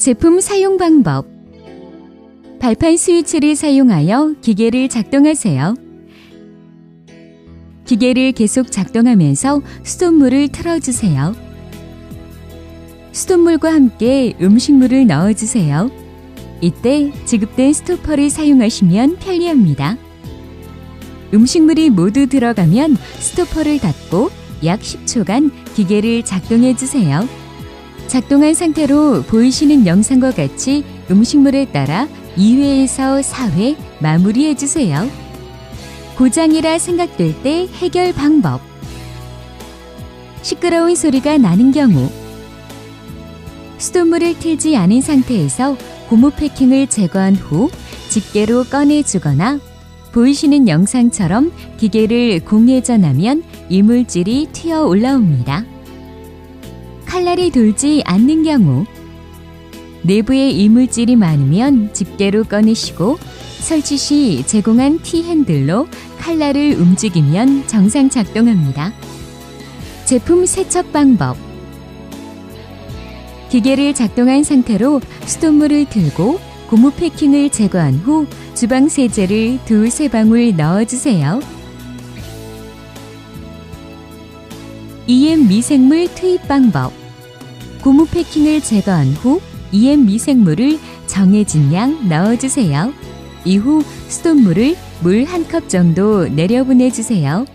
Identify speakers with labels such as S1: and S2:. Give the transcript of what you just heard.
S1: 제품 사용 방법. 발판 스위치를 사용하여 기계를 작동하세요. 기계를 계속 작동하면서 수돗물을 틀어주세요. 수돗물과 함께 음식물을 넣어주세요. 이때 지급된 스토퍼를 사용하시면 편리합니다. 음식물이 모두 들어가면 스토퍼를 닫고 약 10초간 기계를 작동해 주세요. 작동한 상태로 보이시는 영상과 같이 음식물에 따라 2회에서 4회 마무리해 주세요. 고장이라 생각될 때 해결 방법. 시끄러운 소리가 나는 경우 수돗물을 틀지 않은 상태에서 고무 패킹을 제거한 후 집게로 꺼내주거나 보이시는 영상처럼 기계를 공회전하면 이물질이 튀어 올라옵니다. 칼날이 돌지 않는 경우 내부에 이물질이 많으면 집게로 꺼내시고 설치 시 제공한 T 핸들로 칼날을 움직이면 정상 작동합니다. 제품 세척 방법 기계를 작동한 상태로 수돗물을 들고 고무 패킹을 제거한 후 주방 세제를 두세 방울 넣어주세요. EM 미생물 투입 방법 고무 패킹을 제거한 후 EM 미생물을 정해진 양 넣어주세요. 이후 수돗물을 물 한 컵 정도 내려보내주세요.